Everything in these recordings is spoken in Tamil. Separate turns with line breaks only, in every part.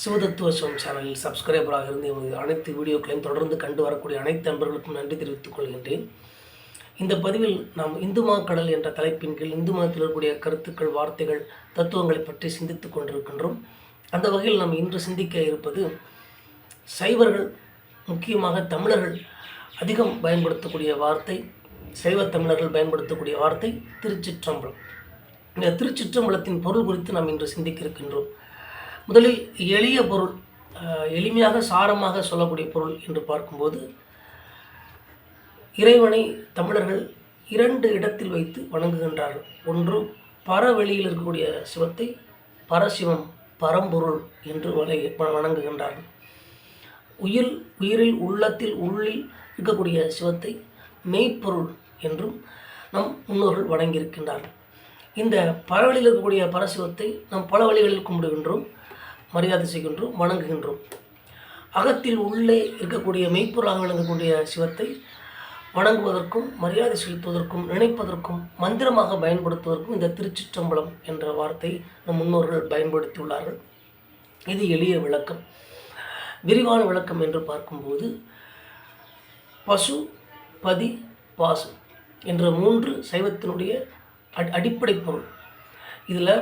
சிவதத்துவ சிவம் சேனலில் சப்ஸ்கிரைபராக இருந்து எமது அனைத்து வீடியோக்களையும் தொடர்ந்து கண்டு வரக்கூடிய அனைத்து நண்பர்களுக்கும் நன்றி தெரிவித்துக் கொள்கின்றேன் இந்த பதிவில் நாம் இந்து கடல் என்ற தலைப்பின் கீழ் இந்து மதத்தில் இருக்கக்கூடிய கருத்துக்கள் வார்த்தைகள் தத்துவங்களை பற்றி சிந்தித்துக் கொண்டிருக்கின்றோம் அந்த வகையில் நாம் இன்று சிந்திக்க இருப்பது சைவர்கள் முக்கியமாக தமிழர்கள் அதிகம் பயன்படுத்தக்கூடிய வார்த்தை சைவ தமிழர்கள் பயன்படுத்தக்கூடிய வார்த்தை திருச்சிற்றம்பலம் இந்த திருச்சிற்றம்பலத்தின் பொருள் குறித்து நாம் இன்று சிந்திக்க இருக்கின்றோம் முதலில் எளிய பொருள் எளிமையாக சாரமாக சொல்லக்கூடிய பொருள் என்று பார்க்கும்போது இறைவனை தமிழர்கள் இரண்டு இடத்தில் வைத்து வணங்குகின்றார்கள் ஒன்று பரவெளியில் இருக்கக்கூடிய சிவத்தை பரசிவம் பரம்பொருள் என்று வணங்குகின்றார்கள் உயிர் உயிரில் உள்ளத்தில் உள்ளில் இருக்கக்கூடிய சிவத்தை மெய்ப்பொருள் என்றும் நம் முன்னோர்கள் வணங்கியிருக்கின்றார்கள் இந்த பரவெளியில் இருக்கக்கூடிய பரசிவத்தை நாம் பல வழிகளில் கும்பிடுகின்றோம் மரியாதை செய்கின்றோம் வணங்குகின்றோம் அகத்தில் உள்ளே இருக்கக்கூடிய மெய்ப்பொருளாக விளங்கக்கூடிய சிவத்தை வணங்குவதற்கும் மரியாதை செலுத்துவதற்கும் நினைப்பதற்கும் மந்திரமாக பயன்படுத்துவதற்கும் இந்த திருச்சிற்றம்பலம் என்ற வார்த்தை நம் முன்னோர்கள் பயன்படுத்தியுள்ளார்கள் இது எளிய விளக்கம் விரிவான விளக்கம் என்று பார்க்கும்போது பசு பதி பாசு என்ற மூன்று சைவத்தினுடைய அடிப்படை பொருள் இதில்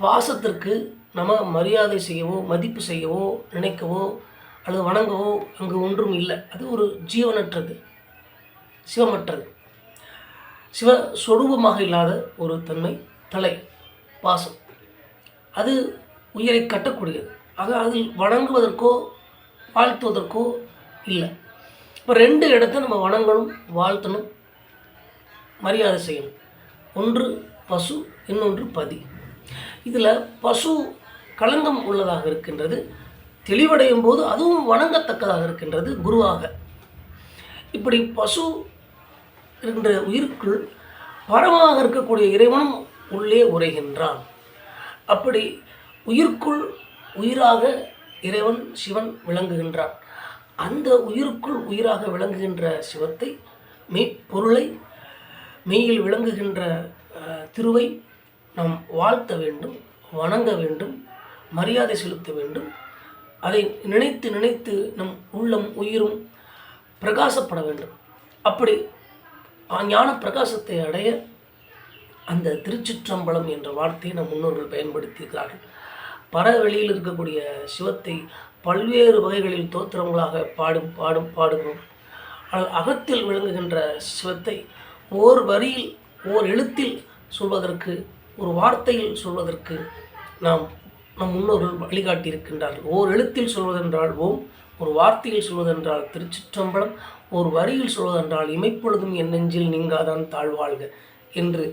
பாசத்திற்கு நம்ம மரியாதை செய்யவோ மதிப்பு செய்யவோ நினைக்கவோ அல்லது வணங்கவோ அங்கு ஒன்றும் இல்லை அது ஒரு ஜீவனற்றது சிவமற்றது சிவ சொரூபமாக இல்லாத ஒரு தன்மை தலை பாசம் அது உயிரை கட்டக்கூடியது ஆக அதில் வணங்குவதற்கோ வாழ்த்துவதற்கோ இல்லை இப்போ ரெண்டு இடத்த நம்ம வணங்கணும் வாழ்த்தணும் மரியாதை செய்யணும் ஒன்று பசு இன்னொன்று பதி இதில் பசு களங்கம் உள்ளதாக இருக்கின்றது தெளிவடையும் போது அதுவும் வணங்கத்தக்கதாக இருக்கின்றது குருவாக இப்படி பசு என்ற உயிருக்குள் பரமாக இருக்கக்கூடிய இறைவனும் உள்ளே உரைகின்றான் அப்படி உயிருக்குள் உயிராக இறைவன் சிவன் விளங்குகின்றான் அந்த உயிருக்குள் உயிராக விளங்குகின்ற சிவத்தை மெய்ப்பொருளை மெய்யில் விளங்குகின்ற திருவை நாம் வாழ்த்த வேண்டும் வணங்க வேண்டும் மரியாதை செலுத்த வேண்டும் அதை நினைத்து நினைத்து நம் உள்ளம் உயிரும் பிரகாசப்பட வேண்டும் அப்படி ஞான பிரகாசத்தை அடைய அந்த திருச்சிற்றம்பலம் என்ற வார்த்தையை நம் முன்னோர்கள் பயன்படுத்தியிருக்கிறார்கள் வெளியில் இருக்கக்கூடிய சிவத்தை பல்வேறு வகைகளில் தோத்திரங்களாக பாடும் பாடும் பாடுகிறோம் ஆனால் அகத்தில் விளங்குகின்ற சிவத்தை ஓர் வரியில் ஓர் எழுத்தில் சொல்வதற்கு ஒரு வார்த்தையில் சொல்வதற்கு நாம் நம் முன்னோர்கள் வழிகாட்டியிருக்கின்றார்கள் ஓர் எழுத்தில் சொல்வதென்றால் ஓம் ஒரு வார்த்தையில் சொல்வதென்றால் திருச்சிற்றம்பலம் ஒரு வரியில் சொல்வதென்றால் இமைப்பொழுதும் என் நெஞ்சில் நீங்காதான் தாழ்வாழ்க என்று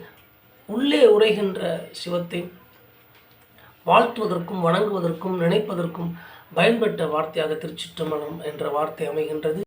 உள்ளே உரைகின்ற சிவத்தை வாழ்த்துவதற்கும் வணங்குவதற்கும் நினைப்பதற்கும் பயன்பட்ட வார்த்தையாக திருச்சிற்றம்பலம் என்ற வார்த்தை அமைகின்றது